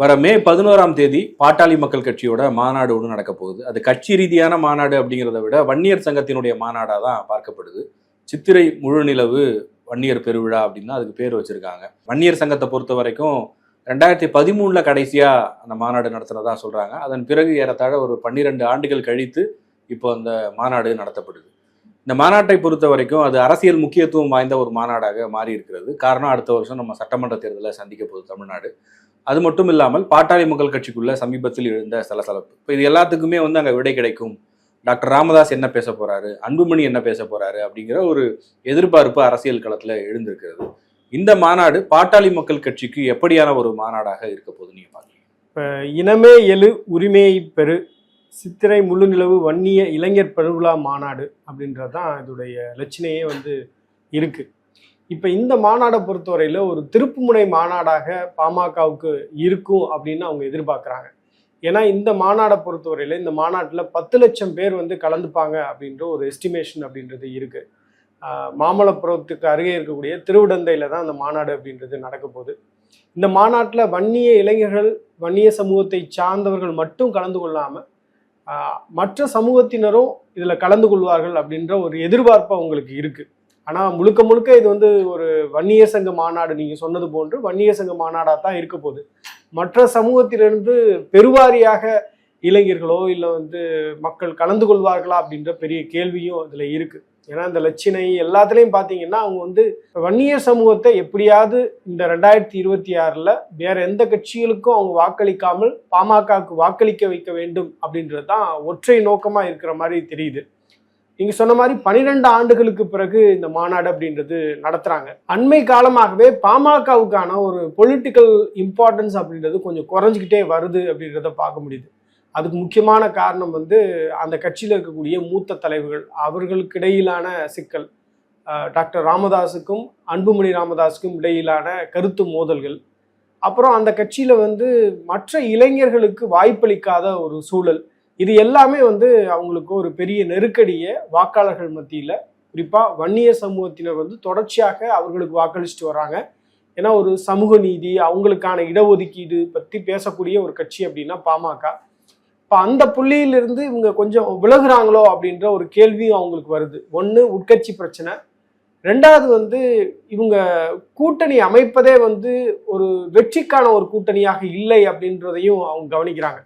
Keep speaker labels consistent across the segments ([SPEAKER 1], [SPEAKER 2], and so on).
[SPEAKER 1] வர மே பதினோராம் தேதி பாட்டாளி மக்கள் கட்சியோட மாநாடு ஒன்று நடக்க போகுது. அது கட்சி ரீதியான மாநாடு அப்படிங்கிறத விட வன்னியர் சங்கத்தினுடைய மாநாடாக தான் பார்க்கப்படுது. சித்திரை முழுநிலவு வன்னியர் பெருவிழா அப்படின்னு அதுக்கு பேர் வச்சுருக்காங்க. வன்னியர் சங்கத்தை பொறுத்த வரைக்கும் ரெண்டாயிரத்தி பதிமூணில் கடைசியாக அந்த மாநாடு நடத்துறதா சொல்கிறாங்க அதன் பிறகு ஏறத்தாழ ஒரு பன்னிரெண்டு ஆண்டுகள் கழித்து இப்போ அந்த மாநாடு நடத்தப்படுது. இந்த மாநாட்டை பொறுத்த வரைக்கும் அது அரசியல் முக்கியத்துவம் வாய்ந்த ஒரு மாநாடாக மாறி இருக்கிறது காரணம் அடுத்த வருஷம் நம்ம சட்டமன்ற தேர்தலை சந்திக்க போகுது தமிழ்நாடு. அது மட்டும் இல்லாமல் பாட்டாளி மக்கள் கட்சிக்குள்ள சமீபத்தில் எழுந்த சலசலப்பு. இப்போ இது எல்லாத்துக்குமே வந்து அங்கே விடை கிடைக்கும். டாக்டர் ராமதாஸ் என்ன பேச போறாரு? அன்புமணி என்ன பேச போறாரு? அப்படிங்கிற ஒரு எதிர்பார்ப்பு அரசியல் களத்தில் எழுந்திருக்கிறது. இந்த மாநாடு பாட்டாளி மக்கள் கட்சிக்கு எப்படியான ஒரு மாநாடாக இருக்க போகுது நீங்க பாக்குறீங்க?
[SPEAKER 2] இப்போ இனமே எழு உரிமையை பெறு சித்திரை முழுநிலவு வன்னிய இளைஞர் பெருவிழா மாநாடு அப்படின்றது தான் இதோடைய லட்சணையே வந்து இருக்குது இப்போ இந்த மாநாடை பொறுத்தவரையில் ஒரு திருப்புமுனை மாநாடாக பாமகவுக்கு இருக்கும் அப்படின்னு அவங்க எதிர்பார்க்குறாங்க. ஏன்னா இந்த மாநாடை பொறுத்தவரையில் இந்த மாநாட்டில் பத்து லட்சம் பேர் வந்து கலந்துப்பாங்க அப்படின்ற ஒரு எஸ்டிமேஷன் அப்படின்றது இருக்குது மாமல்லபுரத்துக்கு அருகே இருக்கக்கூடிய திருவிடந்தையில் தான் அந்த மாநாடு அப்படின்றது நடக்க போகுது. இந்த மாநாட்டில் வன்னிய இளைஞர்கள் வன்னிய சமூகத்தை சார்ந்தவர்கள் மட்டும் கலந்து கொள்ளாமல் மற்ற சமூகத்தினரும் இதில் கலந்து கொள்வார்கள் அப்படின்ற ஒரு எதிர்பார்ப்பு அவங்களுக்கு இருக்குது ஆனால் முழுக்க முழுக்க இது வந்து ஒரு வன்னியர் சங்க மாநாடு நீங்கள் சொன்னது போன்று வன்னியர் சங்க மாநாடாக தான் இருக்க போகுது. மற்ற சமூகத்திலிருந்து பெருவாரியாக இளைஞர்களோ இல்லை வந்து மக்கள் கலந்து கொள்வார்களா அப்படின்ற பெரிய கேள்வியும் இதில் இருக்குது ஏன்னா இந்த லட்சணை எல்லாத்துலேயும் பார்த்தீங்கன்னா அவங்க வந்து வன்னியர் சமூகத்தை எப்படியாவது இந்த ரெண்டாயிரத்தி இருபத்தி ஆறில் வேற எந்த கட்சிகளுக்கும் அவங்க வாக்களிக்காமல் பாமகவுக்கு வாக்களிக்க வைக்க வேண்டும் அப்படின்றது தான் ஒற்றை நோக்கமாக இருக்கிற மாதிரி தெரியுது. நீங்க சொன்ன மாதிரி பனிரெண்டு ஆண்டுகளுக்கு பிறகு இந்த மாநாடு அப்படின்றது நடத்துறாங்க. அண்மை காலமாகவே பாமகவுக்கான ஒரு பொலிட்டிக்கல் இம்பார்ட்டன்ஸ் அப்படின்றது கொஞ்சம் குறைஞ்சிக்கிட்டே வருது அப்படின்றத பார்க்க முடியுது. அதுக்கு முக்கியமான காரணம் வந்து அந்த கட்சியில் இருக்கக்கூடிய மூத்த தலைவர்கள் அவர்களுக்கு இடையிலான சிக்கல் டாக்டர் ராமதாஸுக்கும் அன்புமணி ராமதாஸுக்கும் இடையிலான கருத்து மோதல்கள். அப்புறம் அந்த கட்சியில் வந்து மற்ற இளைஞர்களுக்கு வாய்ப்பளிக்காத ஒரு சூழல். இது எல்லாமே வந்து அவங்களுக்கு ஒரு பெரிய நெருக்கடியை வாக்காளர்கள் மத்தியில் குறிப்பாக வன்னிய சமூகத்தினர் வந்து தொடர்ச்சியாக அவர்களுக்கு வாக்களிச்சுட்டு வராங்க. ஏன்னா ஒரு சமூக நீதி அவங்களுக்கான இடஒதுக்கீடு பற்றி பேசக்கூடிய ஒரு கட்சி அப்படின்னா பாமக. இப்போ அந்த புள்ளியிலிருந்து இவங்க கொஞ்சம் விலகுறாங்களோ அப்படின்ற ஒரு கேள்வியும் அவங்களுக்கு வருது. ஒன்று உட்கட்சி பிரச்சனை. ரெண்டாவது வந்து இவங்க கூட்டணி அமைப்பதே வந்து ஒரு வெற்றிக்கான ஒரு கூட்டணியாக இல்லை அப்படின்றதையும் அவங்க கவனிக்கிறாங்க.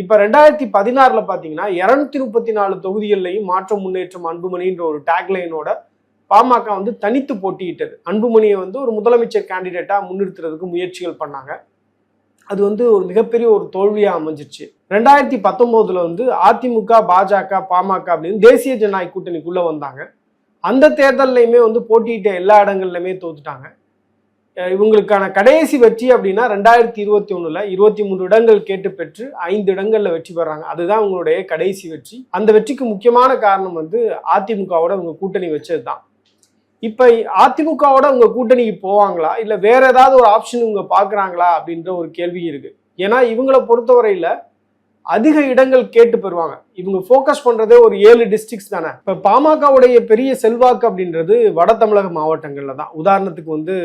[SPEAKER 2] இப்போ ரெண்டாயிரத்தி பதினாறில் பார்த்தீங்கன்னா இரநூத்தி முப்பத்தி நாலு தொகுதிகள்லையும் மாற்றம் முன்னேற்றம் அன்புமணின்ற ஒரு டேக்லைனோட பாமக வந்து தனித்து போட்டியிட்டது. அன்புமணியை வந்து ஒரு முதலமைச்சர் கேண்டிடேட்டாக முன்னிறுத்துறதுக்கு முயற்சிகள் பண்ணாங்க. அது வந்து ஒரு மிகப்பெரிய ஒரு தோல்வியாக அமைஞ்சிருச்சு. ரெண்டாயிரத்தி பத்தொம்போதுல வந்து அதிமுக பாஜக பாமக அப்படின்னு தேசிய ஜனநாயக கூட்டணிக்குள்ள வந்தாங்க. அந்த தேர்தல்லையுமே வந்து போட்டியிட்ட எல்லா இடங்கள்லையுமே தோத்துட்டாங்க. இவங்களுக்கான கடைசி வெற்றி அப்படின்னா ரெண்டாயிரத்தி இருபத்தி ஒன்றில் இருபத்தி மூன்று இடங்கள் கேட்டு பெற்று ஐந்து இடங்களில் வெற்றி பெறாங்க. அதுதான் அவங்களுடைய கடைசி வெற்றி. அந்த வெற்றிக்கு முக்கியமான காரணம் வந்து அதிமுகவோட அவங்க கூட்டணி வச்சது தான் இப்போ அதிமுகவோட அவங்க கூட்டணிக்கு போவாங்களா? இல்லை வேற ஏதாவது ஒரு ஆப்ஷன் இவங்க பார்க்குறாங்களா? அப்படின்ற ஒரு கேள்வி இருக்குது ஏன்னா இவங்களை பொறுத்தவரையில் அதிக இடங்கள் கேட்டு பெறுவாங்க. இவங்க ஃபோக்கஸ் பண்ணுறதே ஒரு ஏழு டிஸ்ட்ரிக்ஸ் தானே. இப்போ பாமகவுடைய பெரிய செல்வாக்கு அப்படின்றது வட தமிழக மாவட்டங்களில் தான். உதாரணத்துக்கு வந்து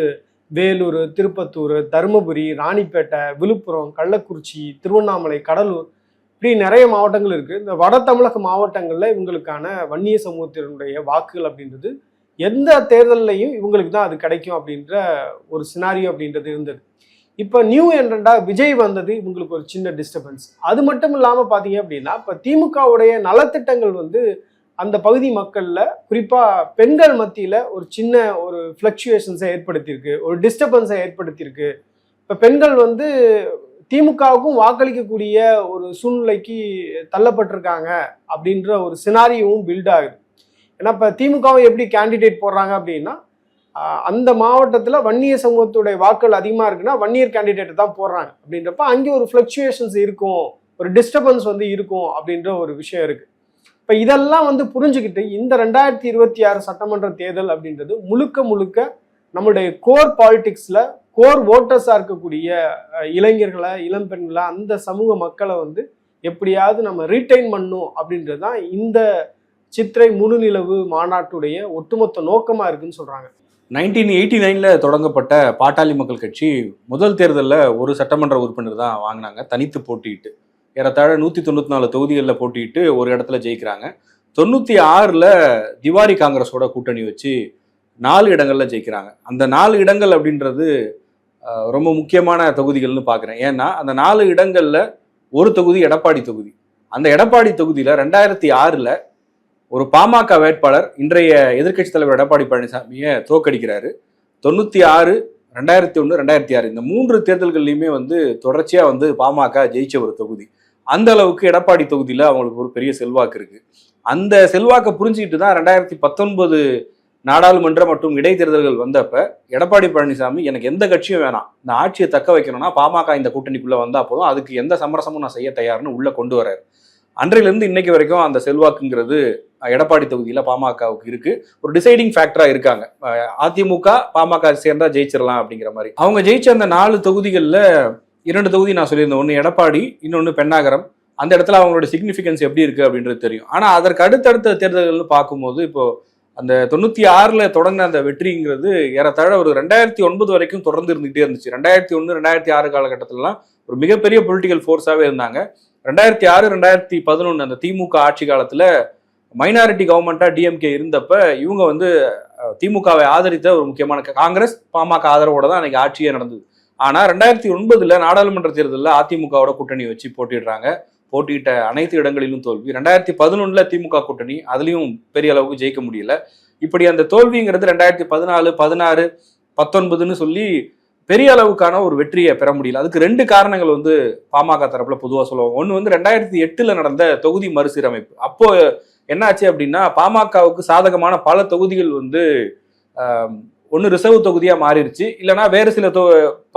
[SPEAKER 2] வேலூர் திருப்பத்தூர் தருமபுரி ராணிப்பேட்டை விழுப்புரம் கள்ளக்குறிச்சி திருவண்ணாமலை கடலூர் இப்படி நிறைய மாவட்டங்கள் இருக்குது இந்த வட தமிழக மாவட்டங்களில் இவங்களுக்கான வன்னிய சமூகத்தினுடைய வாக்குகள் அப்படின்றது எந்த தேர்தல்லையும் இவங்களுக்கு தான் அது கிடைக்கும் அப்படின்ற ஒரு சினாரியோ அப்படின்றது இருந்தது. இப்போ நியூ என்ட்ரண்டாக விஜய் வந்தது இவங்களுக்கு ஒரு சின்ன டிஸ்டர்பன்ஸ் அது மட்டும் இல்லாமல் பார்த்தீங்க அப்படின்னா இப்போ திமுகவுடைய நலத்திட்டங்கள் வந்து அந்த பகுதி மக்களில் குறிப்பாக பெண்கள் மத்தியில் ஒரு சின்ன ஒரு ஃப்ளக்சுவேஷன்ஸை ஏற்படுத்தியிருக்கு ஒரு டிஸ்டர்பன்ஸை ஏற்படுத்தியிருக்கு. இப்போ பெண்கள் வந்து திமுகவுக்கும் வாக்களிக்கக்கூடிய ஒரு சூழ்நிலைக்கு தள்ளப்பட்டிருக்காங்க அப்படின்ற ஒரு சினாரியும் பில்ட் ஆகுது. ஏன்னா இப்போ திமுகவும் எப்படி கேண்டிடேட் போடுறாங்க அப்படின்னா அந்த மாவட்டத்தில் வன்னிய சமூகத்துடைய வாக்கள் அதிகமாக இருக்குன்னா வன்னியர் கேண்டிடேட் தான் போடுறாங்க அப்படின்றப்ப அங்கே ஒரு ஃப்ளக்சுவேஷன்ஸ் இருக்கும் ஒரு டிஸ்டர்பன்ஸ் வந்து இருக்கும் அப்படின்ற ஒரு விஷயம் இருக்குது இப்போ இதெல்லாம் வந்து புரிஞ்சுக்கிட்டு இந்த ரெண்டாயிரத்தி இருபத்தி ஆறு சட்டமன்ற தேர்தல் அப்படின்றது முழுக்க முழுக்க நம்மளுடைய கோர் பாலிடிக்ஸில் கோர் ஓட்டர்ஸாக இருக்கக்கூடிய இளைஞர்களை இளம்பெண்களை அந்த சமூக மக்களை வந்து எப்படியாவது நம்ம ரீட்டைன் பண்ணும் அப்படின்றது தான் இந்த சித்திரை முழுநிலவு மாநாட்டுடைய ஒட்டுமொத்த நோக்கமாக இருக்குன்னு சொல்கிறாங்க
[SPEAKER 1] நைன்டீன் எயிட்டி நைனில் தொடங்கப்பட்ட பாட்டாளி மக்கள் கட்சி முதல் தேர்தலில் ஒரு சட்டமன்ற உறுப்பினர் தான் வாங்கினாங்க தனித்து போட்டியிட்டு. ஏறத்தாழ நூற்றி தொண்ணூற்றி நாலு தொகுதிகளில் போட்டிட்டு ஒரு இடத்துல ஜெயிக்கிறாங்க. தொண்ணூற்றி ஆறில் திவாரி காங்கிரஸோட கூட்டணி வச்சு நாலு இடங்களில் ஜெயிக்கிறாங்க. அந்த நாலு இடங்கள் அப்படின்றது ரொம்ப முக்கியமான தொகுதிகள்னு பார்க்குறேன் ஏன்னா அந்த நாலு இடங்களில் ஒரு தொகுதி எடப்பாடி தொகுதி. அந்த எடப்பாடி தொகுதியில் ரெண்டாயிரத்தி ஆறில் ஒரு பாமக வேட்பாளர் இன்றைய எதிர்க்கட்சி தலைவர் எடப்பாடி பழனிசாமியை தோக்கடிக்கிறாரு தொண்ணூற்றி ஆறு ரெண்டாயிரத்தி ஒன்று ரெண்டாயிரத்தி ஆறு இந்த மூன்று தேர்தல்கள்லையுமே வந்து தொடர்ச்சியாக வந்து பாமக ஜெயிச்ச ஒரு தொகுதி. அந்த அளவுக்கு எடப்பாடி தொகுதியில் அவங்களுக்கு ஒரு பெரிய செல்வாக்கு இருக்கு. அந்த செல்வாக்கை புரிஞ்சுக்கிட்டு தான் ரெண்டாயிரத்தி பத்தொன்பது நாடாளுமன்ற மற்றும் இடைத்தேர்தல்கள் வந்தப்ப எடப்பாடி பழனிசாமி எனக்கு எந்த கட்சியும் வேணாம். இந்த ஆட்சியை தக்க வைக்கணும்னா பாமக இந்த கூட்டணிக்குள்ள வந்தா போதும். அதுக்கு எந்த சமரசமும் நான் செய்ய தயார்னு உள்ள கொண்டு வராரு அன்றையிலிருந்து இன்னைக்கு வரைக்கும் அந்த செல்வாக்குங்கிறது எடப்பாடி தொகுதியில் பாமகவுக்கு இருக்கு. ஒரு டிசைடிங் ஃபேக்டரா இருக்காங்க. அதிமுக பாமக சேர்ந்தா ஜெயிச்சிடலாம் அப்படிங்கிற மாதிரி. அவங்க ஜெயிச்ச அந்த நாலு தொகுதிகளில் இரண்டு தொகுதி நான் சொல்லியிருந்தேன். ஒன்று எடப்பாடி இன்னொன்று பெண்ணாகரம். அந்த இடத்துல அவங்களோட சிக்னிஃபிகன்ஸ் எப்படி இருக்குது அப்படின்றது தெரியும். ஆனால் அதற்கு அடுத்தடுத்த தேர்தல்கள்னு பார்க்கும்போது இப்போ அந்த தொண்ணூற்றி ஆறில் தொடங்கின அந்த வெற்றிங்கிறது ஏறத்தாழ ஒரு ரெண்டாயிரத்தி ஒன்பது வரைக்கும் தொடர்ந்து இருந்துகிட்டே இருந்துச்சு. ரெண்டாயிரத்தி ஒன்று ரெண்டாயிரத்தி ஆறு காலகட்டத்திலலாம் ஒரு மிகப்பெரிய பொலிட்டிக்கல் ஃபோர்ஸாகவே இருந்தாங்க. ரெண்டாயிரத்தி ஆறு ரெண்டாயிரத்தி பதினொன்று அந்த திமுக ஆட்சி காலத்தில் மைனாரிட்டி கவர்மெண்ட்டாக டிஎம்கே இருந்தப்ப இவங்க வந்து திமுகவை ஆதரித்த ஒரு முக்கியமான காங்கிரஸ் பாமக ஆதரவோட தான் அன்றைக்கி ஆட்சியே நடந்தது. ஆனா ரெண்டாயிரத்தி ஒன்பதுல நாடாளுமன்ற தேர்தலில் அதிமுகவோட கூட்டணி வச்சு போட்டிடுறாங்க. போட்டியிட்ட அனைத்து இடங்களிலும் தோல்வி. ரெண்டாயிரத்தி பதினொன்னுல திமுக கூட்டணி அதுலயும் பெரிய அளவுக்கு ஜெயிக்க முடியல. இப்படி அந்த தோல்விங்கிறது ரெண்டாயிரத்தி பதினாலு பதினாறு பத்தொன்பதுன்னு சொல்லி பெரிய அளவுக்கான ஒரு வெற்றியை பெற முடியல. அதுக்கு ரெண்டு காரணங்கள் வந்து பாமக தரப்புல பொதுவாக சொல்லுவாங்க. ஒன்று வந்து ரெண்டாயிரத்தி எட்டுல நடந்த தொகுதி மறுசீரமைப்பு. அப்போ என்னாச்சு அப்படின்னா பாமகவுக்கு சாதகமான பல தொகுதிகள் வந்து ஒன்று ரிசர்வ் தொகுதியாக மாறிடுச்சு. இல்லைன்னா வேறு சில தொ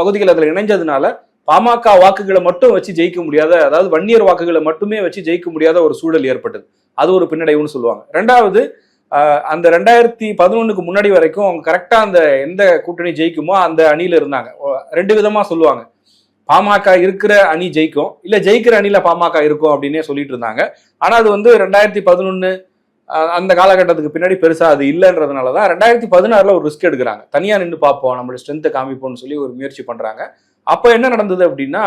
[SPEAKER 1] பகுதிகள் அதில் இணைஞ்சதுனால பாமக வாக்குகளை மட்டும் வச்சு ஜெயிக்க முடியாத அதாவது வன்னியர் வாக்குகளை மட்டுமே வச்சு ஜெயிக்க முடியாத ஒரு சூழல் ஏற்பட்டது. அது ஒரு பின்னடைவுன்னு சொல்லுவாங்க. ரெண்டாவது அந்த ரெண்டாயிரத்தி பதினொன்றுக்கு முன்னாடி வரைக்கும் அவங்க கரெக்டாக அந்த எந்த கூட்டணி ஜெயிக்குமோ அந்த அணியில் இருந்தாங்க. ரெண்டு விதமாக சொல்லுவாங்க. பாமக இருக்கிற அணி ஜெயிக்கும். இல்லை ஜெயிக்கிற அணியில் பாமக இருக்கும் அப்படின்னே சொல்லிட்டு இருந்தாங்க. ஆனால் அது வந்து ரெண்டாயிரத்தி பதினொன்று அந்த காலகட்டத்துக்கு பின்னாடி பெருசாக அது இல்லைன்றதுனால தான் ரெண்டாயிரத்தி பதினாறில் ஒரு ரிஸ்க் எடுக்கிறாங்க. தனியாக நின்று பார்ப்போம் நம்மளோட ஸ்ட்ரென்த்தை காமிப்போம்னு சொல்லி ஒரு முயற்சி பண்ணுறாங்க அப்போ என்ன நடந்தது அப்படின்னா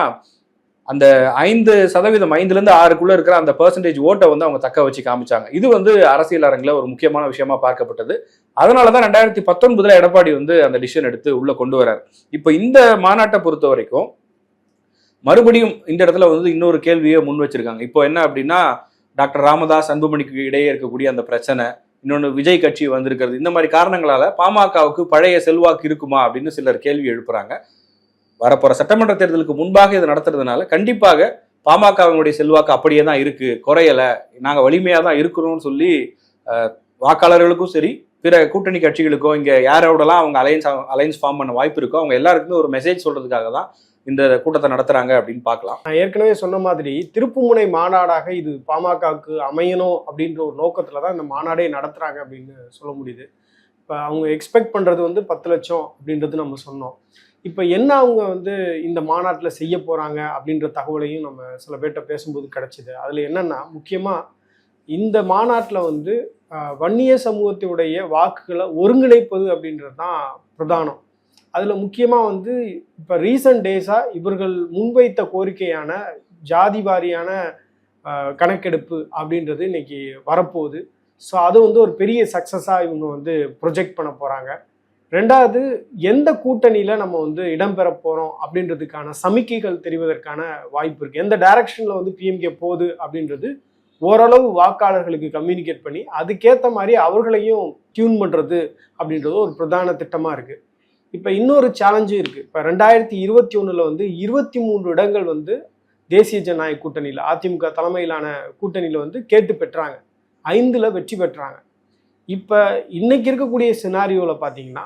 [SPEAKER 1] அந்த ஐந்து சதவீதம் ஐந்துலேருந்து ஆறுக்குள்ளே இருக்கிற அந்த பர்சன்டேஜ் ஓட்டை வந்து அவங்க தக்க வச்சு காமிச்சாங்க. இது வந்து அரசியல் அரங்கில் ஒரு முக்கியமான விஷயமா பார்க்கப்பட்டது. அதனாலதான் ரெண்டாயிரத்தி பத்தொன்பதில் எடப்பாடி வந்து அந்த டிசிஷன் எடுத்து உள்ளே கொண்டு வரார். இப்போ இந்த மாநாட்டை பொறுத்த வரைக்கும் மறுபடியும் இந்த இடத்துல வந்து இன்னொரு கேள்வியை முன் வச்சிருக்காங்க. இப்போ என்ன அப்படின்னா டாக்டர் ராமதாஸ் அன்புமணிக்கு இடையே இருக்கக்கூடிய அந்த பிரச்சனை இன்னொன்று விஜய் கட்சி வந்திருக்கிறது இந்த மாதிரி காரணங்களால பாமகவுக்கு பழைய செல்வாக்கு இருக்குமா அப்படின்னு சிலர் கேள்வி எழுப்புறாங்க. வரப்போற சட்டமன்ற தேர்தலுக்கு முன்பாக இதை நடத்துறதுனால கண்டிப்பாக பாமகவினுடைய செல்வாக்கு அப்படியே தான் இருக்கு குறையலை நாங்கள் வலிமையாக தான் இருக்கிறோம்னு சொல்லி வாக்காளர்களுக்கும் சரி பிற கூட்டணி கட்சிகளுக்கும் இங்கே யாரோடலாம் அவங்க அலையன்ஸ் அலையன்ஸ் ஃபார்ம் பண்ண வாய்ப்பு இருக்கோ அவங்க எல்லாருக்குமே ஒரு மெசேஜ் சொல்றதுக்காக தான் இந்த கூட்டத்தை நடத்துறாங்க அப்படின்னு பார்க்கலாம்.
[SPEAKER 2] நான் ஏற்கனவே சொன்ன மாதிரி திருப்புமுனை மாநாடாக இது பாமகவுக்கு அமையணும் அப்படின்ற ஒரு நோக்கத்துல தான் இந்த மாநாடே நடத்துறாங்க அப்படின்னு சொல்ல முடியுது. இப்போ அவங்க எக்ஸ்பெக்ட் பண்ணுறது வந்து பத்து லட்சம் அப்படின்றது நம்ம சொன்னோம். இப்போ என்ன அவங்க வந்து இந்த மாநாட்டில் செய்ய போகிறாங்க அப்படின்ற தகவலையும் நம்ம சில பேர்கிட்ட பேசும்போது கிடச்சிது. அதில் என்னென்னா முக்கியமாக இந்த மாநாட்டில் வந்து வன்னிய சமூகத்தினுடைய வாக்குகளை ஒருங்கிணைப்பது அப்படின்றது தான் பிரதானம். அதில் முக்கியமாக வந்து இப்போ ரீசன்ட் டேஸாக இவர்கள் முன்வைத்த கோரிக்கையான ஜாதி வாரியான கணக்கெடுப்பு அப்படின்றது இன்னைக்கு வரப்போகுது. ஸோ அது வந்து ஒரு பெரிய சக்ஸஸாக இவங்க வந்து ப்ரொஜெக்ட் பண்ண போகிறாங்க ரெண்டாவது எந்த கூட்டணியில் நம்ம வந்து இடம்பெற போகிறோம் அப்படின்றதுக்கான சமிக்கைகள் தெரிவதற்கான வாய்ப்பு இருக்குது எந்த டைரக்ஷனில் வந்து பிஎம்கே போகுது அப்படின்றது ஓரளவு வாக்காளர்களுக்கு கம்யூனிகேட் பண்ணி அதுக்கேற்ற மாதிரி அவர்களையும் டியூன் பண்ணுறது அப்படின்றது ஒரு பிரதான திட்டமாக இருக்குது இப்போ இன்னொரு சேலஞ்சும் இருக்குது இப்போ ரெண்டாயிரத்தி இருபத்தி ஒன்றில் வந்து இருபத்தி மூன்று இடங்கள் வந்து தேசிய ஜனநாயக கூட்டணியில் அதிமுக தலைமையிலான கூட்டணியில் வந்து கேட்டு பெற்றாங்க. ஐந்தில் வெற்றி பெற்றாங்க. இப்போ இன்னைக்கு இருக்கக்கூடிய சினாரியோவில் பார்த்தீங்கன்னா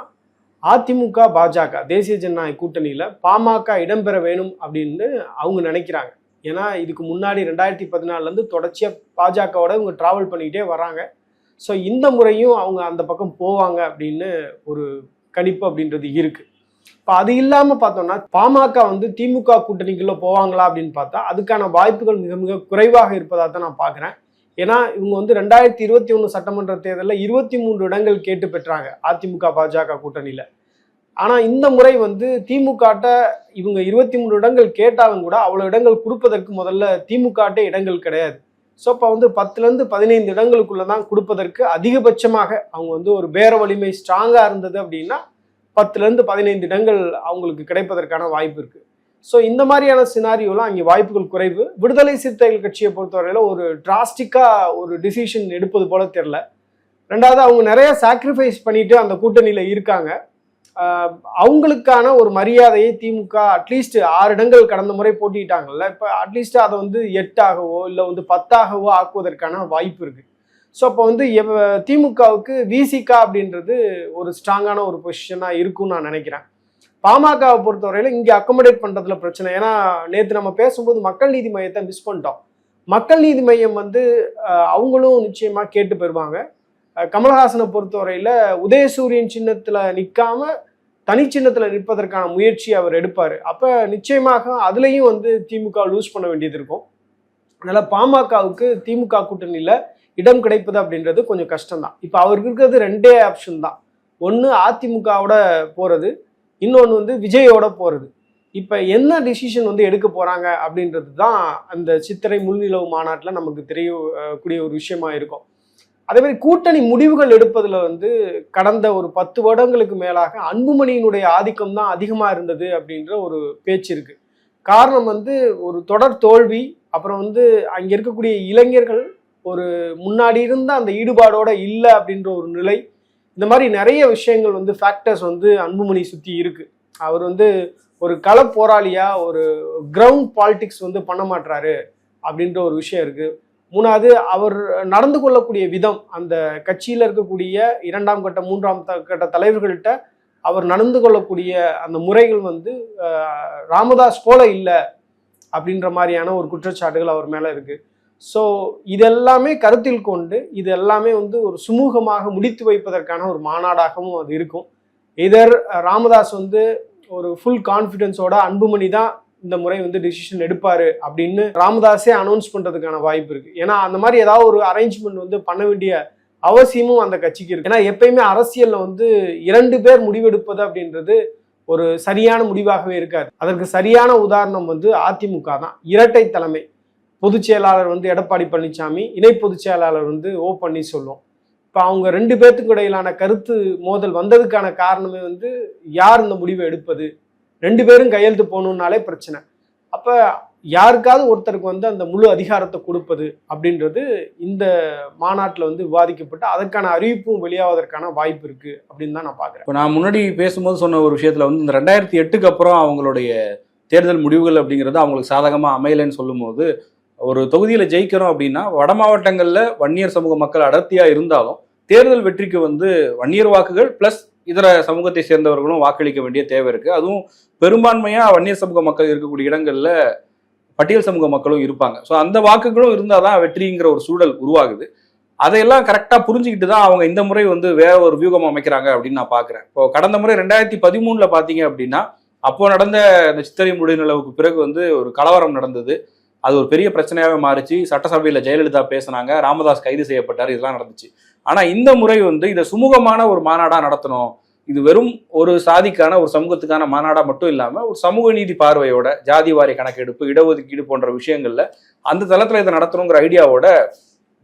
[SPEAKER 2] அதிமுக பாஜக தேசிய ஜனநாயக கூட்டணியில் பாமக இடம்பெற வேணும் அப்படின்னு அவங்க நினைக்கிறாங்க. ஏன்னா இதுக்கு முன்னாடி ரெண்டாயிரத்தி பதினாலேருந்து தொடர்ச்சியாக பாஜகவோட இவங்க ட்ராவல் பண்ணிக்கிட்டே வராங்க. ஸோ இந்த முறையும் அவங்க அந்த பக்கம் போவாங்க அப்படின்னு ஒரு கணிப்பு அப்படின்றது இருக்கு. இப்போ அது இல்லாமல் பார்த்தோம்னா பாமக வந்து திமுக கூட்டணிக்குள்ள போவாங்களா அப்படின்னு பார்த்தா அதுக்கான வாய்ப்புகள் மிக மிக குறைவாக இருப்பதாக தான் நான் பார்க்குறேன். ஏன்னா இவங்க வந்து ரெண்டாயிரத்தி இருபத்தி ஒன்று சட்டமன்ற தேர்தலில் இருபத்தி மூன்று இடங்கள் கேட்டு பெற்றாங்க அதிமுக பாஜக கூட்டணியில். ஆனால் இந்த முறை வந்து திமுகட்ட இவங்க இருபத்தி மூணு இடங்கள் கேட்டாலும் கூட அவ்வளோ இடங்கள் கொடுப்பதற்கு முதல்ல திமுகட்டே இடங்கள் கிடையாது. ஸோ அப்போ வந்து பத்துலேருந்து பதினைந்து இடங்களுக்குள்ள தான் கொடுப்பதற்கு அதிகபட்சமாக அவங்க வந்து ஒரு பேர வலிமை ஸ்ட்ராங்காக இருந்தது அப்படின்னா பத்துலேருந்து பதினைந்து இடங்கள் அவங்களுக்கு கிடைப்பதற்கான வாய்ப்பு இருக்குது ஸோ இந்த மாதிரியான சினாரியோலாம் அங்கே வாய்ப்புகள் குறைவு. விடுதலை சிறுத்தைகள் கட்சியை பொறுத்தவரையில் ஒரு டிராஸ்டிக்காக ஒரு டிசிஷன் எடுப்பது போல தெரில ரெண்டாவது அவங்க நிறைய சாக்ரிஃபைஸ் பண்ணிட்டு அந்த கூட்டணியில் இருக்காங்க. அவங்களுக்கான ஒரு மரியாதையை திமுக அட்லீஸ்ட் ஆறு இடங்கள் கடந்த முறை போட்டிட்டாங்கல்ல இப்போ அட்லீஸ்ட் அதை வந்து எட்டாகவோ இல்லை வந்து பத்தாகவோ ஆக்குவதற்கான வாய்ப்பு இருக்கு. ஸோ அப்போ வந்து எவ- திமுகவுக்கு விசிகா அப்படின்றது ஒரு ஸ்ட்ராங்கான ஒரு பொசிஷனாக இருக்கும்னு நான் நினைக்கிறேன். பாமகவை பொறுத்தவரையில் இங்கே அக்கமடேட் பண்ணுறதுல பிரச்சனை. ஏன்னா நேற்று நம்ம பேசும்போது மக்கள் நீதி மையத்தை மிஸ் பண்ணிட்டோம். மக்கள் நீதி மையம் வந்து அவங்களும் நிச்சயமாக கேட்டு பெறுவாங்க கமல்ஹாசனை பொறுத்தவரையில் உதயசூரியன் சின்னத்தில் நிற்காம தனி நிற்பதற்கான முயற்சி அவர் எடுப்பார். அப்போ நிச்சயமாக அதுலேயும் வந்து திமுக லூஸ் பண்ண வேண்டியது இருக்கும். அதனால் பாமகவுக்கு திமுக கூட்டணியில் இடம் கிடைப்பது அப்படின்றது கொஞ்சம் கஷ்டம்தான். இப்போ அவருக்கு இருக்கிறது ரெண்டே ஆப்ஷன் தான். ஒன்று அதிமுகவோட போகிறது இன்னொன்று வந்து விஜயோட போகிறது இப்போ என்ன டிசிஷன் வந்து எடுக்க போகிறாங்க அப்படின்றது தான் அந்த சித்திரை முன்னிலவு மாநாட்டில் நமக்கு தெரிய கூடிய ஒரு விஷயமா இருக்கும். அதே மாதிரி கூட்டணி முடிவுகள் எடுப்பதில் வந்து கடந்த ஒரு பத்து வருடங்களுக்கு மேலாக அன்புமணியினுடைய ஆதிக்கம் தான் அதிகமாக இருந்தது அப்படின்ற ஒரு பேச்சு இருக்கு. காரணம் வந்து ஒரு தொடர் தோல்வி அப்புறம் வந்து அங்கே இருக்கக்கூடிய இளைஞர்கள் ஒரு முன்னாடி இருந்த அந்த ஈடுபாடோட இல்லை அப்படின்ற ஒரு நிலை இந்த மாதிரி நிறைய விஷயங்கள் வந்து ஃபேக்டர்ஸ் வந்து அன்புமணி சுற்றி இருக்கு. அவர் வந்து ஒரு கள போராளியா ஒரு கிரவுண்ட் பாலிடிக்ஸ் வந்து பண்ண மாட்டாரு அப்படின்ற ஒரு விஷயம் இருக்குது மூணாவது அவர் நடந்து கொள்ளக்கூடிய விதம் அந்த கட்சியில் இருக்கக்கூடிய இரண்டாம் கட்ட மூன்றாம் த- கட்ட தலைவர்கள்ட்ட அவர் நடந்து கொள்ளக்கூடிய அந்த முறைகள் வந்து ராமதாஸ் போல இல்லை அப்படின்ற மாதிரியான ஒரு குற்றச்சாட்டுகள் அவர் மேலே இருக்குது ஸோ இதெல்லாமே கருத்தில் கொண்டு இது எல்லாமே வந்து ஒரு சுமூகமாக முடித்து வைப்பதற்கான ஒரு மாநாடாகவும் அது இருக்கும். இதர் ராமதாஸ் வந்து ஒரு ஃபுல் கான்ஃபிடென்ஸோட அன்புமணி தான் இந்த முறை வந்து டிசிஷன் எடுப்பாரு அப்படின்னு ராமதாஸே அனௌன்ஸ் பண்றதுக்கான வாய்ப்பு இருக்கு. ஏன்னா அந்த மாதிரி ஏதாவது ஒரு அரேஞ்ச்மெண்ட் வந்து பண்ண வேண்டிய அவசியமும் அந்த கட்சிக்கு இருக்கு. ஏன்னா எப்பயுமே அரசியல்ல வந்து இரண்டு பேர் முடிவெடுப்பது அப்படின்றது ஒரு சரியான முடிவாகவே இருக்காது. அதற்கு சரியான உதாரணம் வந்து அதிமுக தான். இரட்டை தலைமை. பொதுச் செயலாளர் வந்து எடப்பாடி பழனிசாமி இணை பொதுச் செயலாளர் வந்து ஓ பன்னீர்செல்வம். இப்போ அவங்க ரெண்டு பேர்த்துக்கு இடையிலான கருத்து மோதல் வந்ததுக்கான காரணமே வந்து யார் இந்த முடிவை எடுப்பது? ரெண்டு பேரும் கையெழுத்து போகணுன்னாலே பிரச்சனை. அப்போ யாருக்காவது ஒருத்தருக்கு வந்து அந்த முழு அதிகாரத்தை கொடுப்பது அப்படின்றது இந்த மாநாட்டில் வந்து விவாதிக்கப்பட்டு அதற்கான அறிவிப்பும் வெளியாவதற்கான வாய்ப்பு இருக்கு அப்படின்னு தான் நான் பார்க்குறேன்
[SPEAKER 1] இப்போ நான் முன்னாடி பேசும்போது சொன்ன ஒரு விஷயத்தில் வந்து இந்த ரெண்டாயிரத்தி எட்டுக்கு அப்புறம் அவங்களுடைய தேர்தல் முடிவுகள் அப்படிங்கிறது அவங்களுக்கு சாதகமாக அமையலைன்னு சொல்லும்போது ஒரு தொகுதியில் ஜெயிக்கிறோம் அப்படின்னா வட மாவட்டங்களில் வன்னியர் சமூக மக்கள் அடர்த்தியாக இருந்தாலும் தேர்தல் வெற்றிக்கு வந்து வன்னியர் வாக்குகள் ப்ளஸ் இதர சமூகத்தை சேர்ந்தவர்களும் வாக்களிக்க வேண்டிய தேவை இருக்குது அதுவும் பெரும்பான்மையாக வன்னியர் சமூக மக்கள் இருக்கக்கூடிய இடங்களில் பட்டியல் சமூக மக்களும் இருப்பாங்க. ஸோ அந்த வாக்குகளும் இருந்தால் தான் வெற்றிங்கிற ஒரு சூழல் உருவாகுது. அதையெல்லாம் கரெக்டாக புரிஞ்சுக்கிட்டு தான் அவங்க இந்த முறை வந்து வேற ஒரு வியூகம் அமைக்கிறாங்க அப்படின்னு நான் பார்க்குறேன் இப்போ கடந்த முறை ரெண்டாயிரத்தி பதிமூணில் பார்த்தீங்க அப்படின்னா அப்போ நடந்த இந்த சித்திரை முடிநிலவுக்கு பிறகு வந்து ஒரு கலவரம் நடந்தது. அது ஒரு பெரிய பிரச்சனையாகவே மாறிச்சு. சட்டசபையில் ஜெயலலிதா பேசினாங்க. ராமதாஸ் கைது செய்யப்பட்டார். இதெல்லாம் நடந்துச்சு. ஆனால் இந்த முறை வந்து இதை சுமூகமான ஒரு மாநாடாக நடத்தணும். இது வெறும் ஒரு சாதிக்கான ஒரு சமூகத்துக்கான மாநாடா மட்டும் இல்லாம ஒரு சமூக நீதி பார்வையோட ஜாதி வாரி கணக்கெடுப்பு இடஒதுக்கீடு போன்ற விஷயங்கள்ல அந்த தளத்துல இதை நடத்தணுங்கிற ஐடியாவோட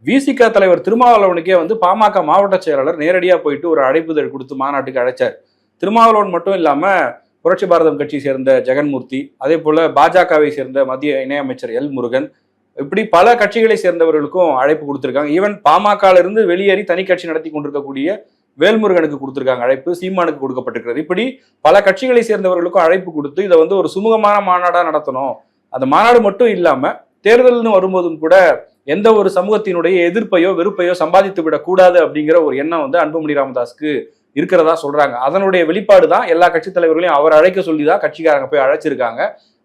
[SPEAKER 1] விசிக தலைவர் திருமாவளவனுக்கே வந்து பாமக மாவட்ட செயலாளர் நேரடியா போயிட்டு ஒரு அழைப்புதழ் கொடுத்து மாநாட்டுக்கு அழைச்சார். திருமாவளவன் மட்டும் இல்லாம புரட்சி பாரதம் கட்சியை சேர்ந்த ஜெகன்மூர்த்தி அதே போல பாஜகவை சேர்ந்த மத்திய இணையமைச்சர் எல் முருகன் இப்படி பல கட்சிகளை சேர்ந்தவர்களுக்கும் அழைப்பு கொடுத்திருக்காங்க. ஈவன் பாமகல இருந்து வெளியேறி தனி கட்சி நடத்தி கொண்டிருக்கக்கூடிய வேல்முருகனுக்கு கொடுத்திருக்காங்க அழைப்பு சீமானுக்கு கொடுக்கப்பட்டிருக்கிறது. இப்படி பல கட்சிகளை சேர்ந்தவர்களுக்கும் அழைப்பு கொடுத்து இதை வந்து ஒரு சுமூகமான மாநாடா நடத்தணும். அந்த மாநாடு மட்டும் இல்லாம தேர்தல்னு வரும்போதும் கூட எந்த ஒரு சமூகத்தினுடைய எதிர்ப்பையோ வெறுப்பையோ சம்பாதித்து விடக்கூடாது அப்படிங்கிற ஒரு எண்ணம் வந்து அன்புமணி ராமதாஸ்க்கு இருக்கிறதா சொல்றாங்க. அதனுடைய வெளிப்பாடு தான் எல்லா கட்சி தலைவர்களையும் அவர் அழைக்க சொல்லி தான் கட்சிக்காரங்க போய் அழைச்சிருக்காங்க.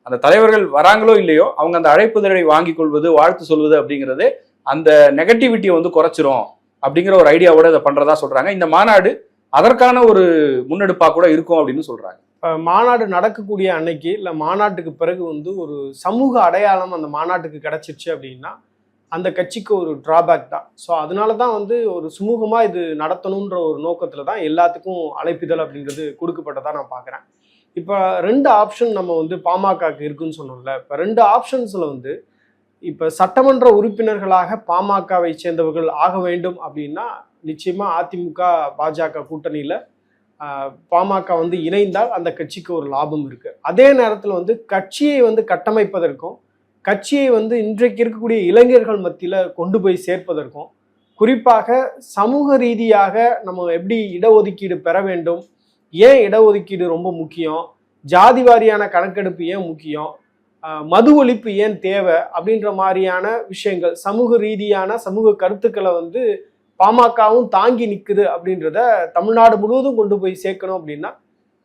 [SPEAKER 1] அந்த தலைவர்கள் வராங்களோ இல்லையோ அவங்க அந்த அழைப்புதழை வாங்கி கொள்வது வாழ்த்து சொல்வது அப்படிங்கிறது அந்த நெகட்டிவிட்டியை வந்து குறைச்சிரும் அப்படிங்கிற ஒரு ஐடியாவோட இதை பண்றதா சொல்றாங்க. இந்த மாநாடு அதற்கான ஒரு முன்னெடுப்பா கூட இருக்கும் அப்படின்னு சொல்றாங்க.
[SPEAKER 2] மாநாடு நடக்கக்கூடிய அன்னைக்கு இல்லை மாநாட்டுக்கு பிறகு வந்து ஒரு சமூக அடையாளம் அந்த மாநாட்டுக்கு கிடைச்சிருச்சு அப்படின்னா அந்த கட்சிக்கு ஒரு டிராபேக் தான். ஸோ அதனால தான் வந்து ஒரு சுமூகமாக இது நடத்தணுன்ற ஒரு நோக்கத்தில் தான் எல்லாத்துக்கும் அழைப்பிதழ் அப்படின்றது கொடுக்கப்பட்டதாக நான் பார்க்குறேன். இப்போ ரெண்டு ஆப்ஷன் நம்ம வந்து பாமகக்கு இருக்குன்னு சொன்னோம்ல இப்போ ரெண்டு ஆப்ஷன்ஸில் வந்து இப்போ சட்டமன்ற உறுப்பினர்களாக பாமகவை சேர்ந்தவர்கள் ஆக வேண்டும் அப்படின்னா நிச்சயமாக அதிமுக பாஜக கூட்டணியில் பாமக வந்து இணைந்தால் அந்த கட்சிக்கு ஒரு லாபம் இருக்குது அதே நேரத்தில் வந்து கட்சியை வந்து கட்டமைப்பதற்கும் கட்சியை வந்து இன்றைக்கு இருக்கக்கூடிய இளைஞர்கள் மத்தியில் கொண்டு போய் சேர்ப்பதற்கும் குறிப்பாக சமூக ரீதியாக நம்ம எப்படி இடஒதுக்கீடு பெற வேண்டும் ஏன் இடஒதுக்கீடு ரொம்ப முக்கியம்? ஜாதி வாரியான கணக்கெடுப்பு ஏன் முக்கியம்? மது ஒழிப்பு ஏன் தேவை? அப்படின்ற மாதிரியான விஷயங்கள் சமூக ரீதியான சமூக கருத்துக்களை வந்து பாமகவும் தாங்கி நிற்குது அப்படின்றத தமிழ்நாடு முழுவதும் கொண்டு போய் சேர்க்கணும் அப்படின்னா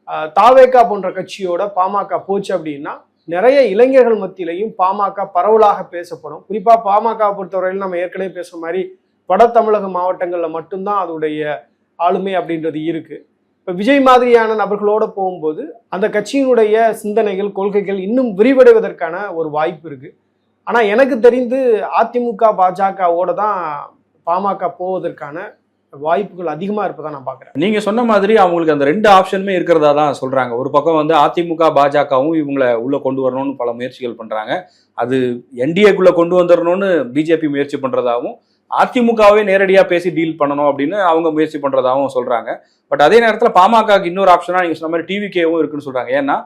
[SPEAKER 2] தாவேக்கா தாவேகா போன்ற கட்சியோட பாமக போச்சு அப்படின்னா நிறைய இளைஞர்கள் மத்தியிலையும் பாமக பரவலாக பேசப்படும். குறிப்பாக பாமக பொறுத்தவரையில் நம்ம ஏற்கனவே பேசுகிற மாதிரி வட தமிழக மாவட்டங்களில் மட்டும்தான் அதோடைய ஆளுமை அப்படின்றது இருக்குது இப்போ விஜய் மாதிரியான நபர்களோட போகும்போது அந்த கட்சியினுடைய சிந்தனைகள் கொள்கைகள் இன்னும் விரிவடைவதற்கான ஒரு வாய்ப்பு இருக்கு. ஆனால் எனக்கு தெரிந்து அதிமுக பாஜகவோட தான் பாமக போவதற்கான வாய்ப்புகள் அதிகமாக இருப்பதா நான் பார்க்குறேன்
[SPEAKER 1] நீங்க சொன்ன மாதிரி அவங்களுக்கு அந்த ரெண்டு ஆப்ஷனுமே இருக்கிறதா தான் சொல்றாங்க. ஒரு பக்கம் வந்து அதிமுக பாஜகவும் இவங்களை உள்ள கொண்டு வரணும்னு பல முயற்சிகள் பண்றாங்க. அது என்டிஏக்குள்ள கொண்டு வந்துடணும்னு பிஜேபி முயற்சி பண்றதாகவும் அதிமுகவே நேரடியாக பேசி டீல் பண்ணணும் அப்படின்னு அவங்க முயற்சி பண்ணுறதாகவும் சொல்கிறாங்க பட் அதே நேரத்தில் பாமகக்கு இன்னொரு ஆப்ஷனாக நீங்கள் சொன்ன மாதிரி டிவிகேவும் இருக்குன்னு சொல்கிறாங்க ஏன்னா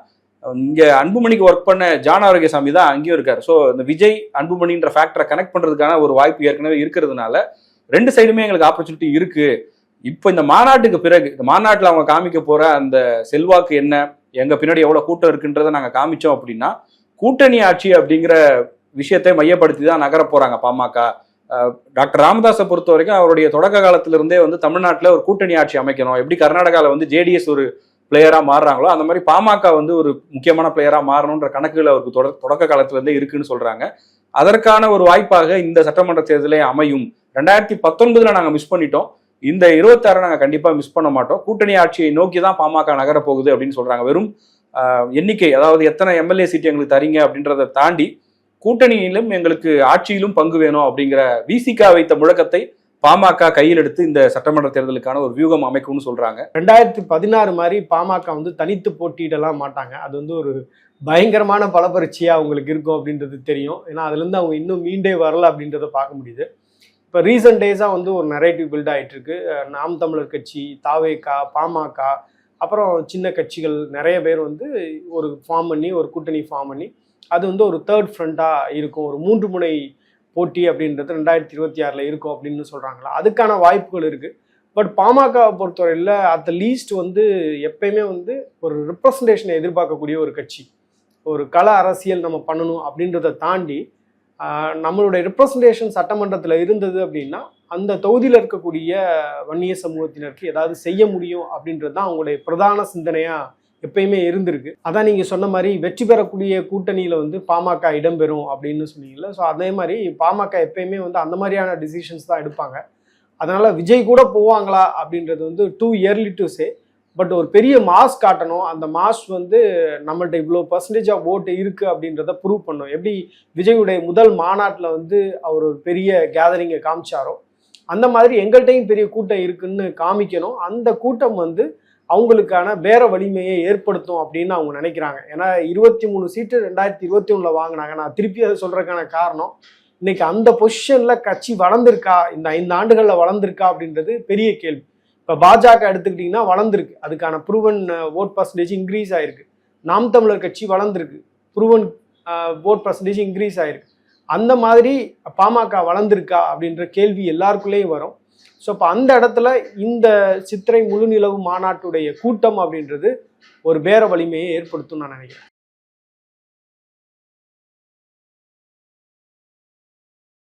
[SPEAKER 1] இங்கே அன்புமணிக்கு ஒர்க் பண்ண ஜான் ஆரோக்கியசாமி தான் அங்கேயும் இருக்கார். ஸோ இந்த விஜய் அன்புமணின்ற ஃபேக்டரை கனெக்ட் பண்ணுறதுக்கான ஒரு வாய்ப்பு ஏற்கனவே இருக்கிறதுனால ரெண்டு சைடுமே எங்களுக்கு ஆப்பர்ச்சுனிட்டி இருக்குது இப்போ இந்த மாநாட்டுக்கு பிறகு இந்த மாநாட்டில் அவங்க காமிக்க போகிற அந்த செல்வாக்கு என்ன எங்கள் பின்னாடி எவ்வளோ கூட்டம் இருக்குன்றதை நாங்கள் காமிச்சோம் அப்படின்னா கூட்டணி ஆட்சி அப்படிங்கிற விஷயத்தை மையப்படுத்தி தான் நகர போகிறாங்க பாமக. டாக்டர் ராமதாஸை பொறுத்த வரைக்கும் அவருடைய தொடக்க காலத்திலிருந்தே வந்து தமிழ்நாட்டில் ஒரு கூட்டணி ஆட்சி அமைக்கணும். எப்படி கர்நாடகாவில் வந்து ஜேடிஎஸ் ஒரு பிளேயராக மாறுறாங்களோ அந்த மாதிரி பாமக வந்து ஒரு முக்கியமான பிளேயராக மாறணுன்ற கணக்குகள் அவருக்கு தொட- தொடக்க காலத்துல இருந்தே இருக்குன்னு சொல்கிறாங்க அதற்கான ஒரு வாய்ப்பாக இந்த சட்டமன்ற தேர்தலே அமையும். ரெண்டாயிரத்தி பத்தொன்பதில் நாங்கள் மிஸ் பண்ணிட்டோம். இந்த இருபத்தாறு நாங்கள் கண்டிப்பாக மிஸ் பண்ண மாட்டோம். கூட்டணி ஆட்சியை நோக்கி தான் பாமக நகர போகுது அப்படின்னு சொல்கிறாங்க வெறும் எண்ணிக்கை அதாவது எத்தனை எம்எல்ஏ சீட் எங்களுக்கு தரீங்க அப்படின்றத தாண்டி கூட்டணியிலும் எங்களுக்கு ஆட்சியிலும் பங்கு வேணும் அப்படிங்கிற விசிகா வைத்த முழக்கத்தை பாமக கையில் எடுத்து இந்த சட்டமன்ற தேர்தலுக்கான ஒரு வியூகம் அமைக்கும்னு சொல்றாங்க.
[SPEAKER 2] ரெண்டாயிரத்தி பதினாறு மாதிரி பாமக வந்து தனித்து போட்டியிடலாம் மாட்டாங்க. அது வந்து ஒரு பயங்கரமான பலப்பரிச்சியா அவங்களுக்கு இருக்கும் அப்படின்றது தெரியும். ஏன்னா அதுலேருந்து அவங்க இன்னும் மீண்டே வரல அப்படின்றத பார்க்க முடியுது. இப்போ ரீசன்ட் டேஸாக வந்து ஒரு நரேட்டிவ் பில்ட் ஆயிட்டு இருக்கு. நாம் தமிழர் கட்சி தாவேகா பாமக அப்புறம் சின்ன கட்சிகள் நிறைய பேர் வந்து ஒரு ஃபார்ம் பண்ணி ஒரு கூட்டணி ஃபார்ம் பண்ணி அது வந்து ஒரு தேர்ட் ஃப்ரண்டாக இருக்கும். ஒரு மூன்று முனை போட்டி அப்படின்றது ரெண்டாயிரத்தி இருபத்தி ஆறில் இருக்கும் அப்படின்னு சொல்கிறாங்களா அதுக்கான வாய்ப்புகள் இருக்குது பட் பாமகவை பொறுத்தவரையில் அட் லீஸ்ட் வந்து எப்பயுமே வந்து ஒரு ரிப்ரசன்டேஷனை எதிர்பார்க்கக்கூடிய ஒரு கட்சி. ஒரு கள அரசியல் நம்ம பண்ணணும் அப்படின்றத தாண்டி நம்மளுடைய ரிப்ரசன்டேஷன் சட்டமன்றத்தில் இருந்தது அப்படின்னா அந்த தொகுதியில் இருக்கக்கூடிய வன்னிய சமூகத்தினருக்கு ஏதாவது செய்ய முடியும் அப்படின்றது தான் அவங்களுடைய பிரதான சிந்தனையாக எப்பயுமே இருந்திருக்கு. அதான் நீங்கள் சொன்ன மாதிரி வெற்றி பெறக்கூடிய கூட்டணியில் வந்து பாமக இடம்பெறும் அப்படின்னு சொன்னீங்கல்ல. ஸோ அதே மாதிரி பாமக எப்பயுமே வந்து அந்த மாதிரியான டிசிஷன்ஸ் தான் எடுப்பாங்க. அதனால விஜய் கூட போவாங்களா அப்படின்றது வந்து too early to say but ஒரு பெரிய மாஸ் காட்டணும். அந்த மாஸ் வந்து நம்மள்ட்ட இவ்வளோ பர்சன்டேஜ் ஆஃப் ஓட்டு இருக்கு அப்படின்றத ப்ரூவ் பண்ணும் எப்படி விஜயுடைய முதல் மாநாட்டில் வந்து அவர் ஒரு பெரிய கேதரிங்கை காமிச்சாரோ அந்த மாதிரி எங்கள்கிட்டையும் பெரிய கூட்டம் இருக்குன்னு காமிக்கணும். அந்த கூட்டம் வந்து அவங்களுக்கான வேற வலிமையை ஏற்படுத்தும் அப்படின்னு அவங்க நினைக்கிறாங்க. ஏன்னா இருபத்தி மூணு சீட்டு ரெண்டாயிரத்தி இருபத்தி ஒண்ணுல வாங்கினாங்க. நான் திருப்பி அதை சொல்றதுக்கான காரணம் இன்னைக்கு அந்த பொசிஷன்ல கட்சி வளர்ந்துருக்கா? இந்த ஐந்து ஆண்டுகள்ல வளர்ந்துருக்கா அப்படின்றது பெரிய கேள்வி. இப்போ பாஜக எடுத்துக்கிட்டிங்கன்னா வளர்ந்துருக்கு. அதுக்கான ப்ரூவன் ஓட் பர்சன்டேஜ் இன்க்ரீஸ் ஆயிருக்கு. நாம் தமிழர் கட்சி வளர்ந்துருக்கு. ப்ரூவன் ஓட் பர்சன்டேஜ் இன்க்ரீஸ் ஆயிருக்கு. அந்த மாதிரி பாமக வளர்ந்துருக்கா அப்படின்ற கேள்வி எல்லாருக்குள்ளேயும் வரும். ஸோ இப்போ அந்த இடத்துல இந்த சித்திரை முழுநிலவு மாநாட்டுடைய கூட்டம் அப்படின்றது ஒரு பேர வலிமையை ஏற்படுத்தும் நான் நினைக்கிறேன்.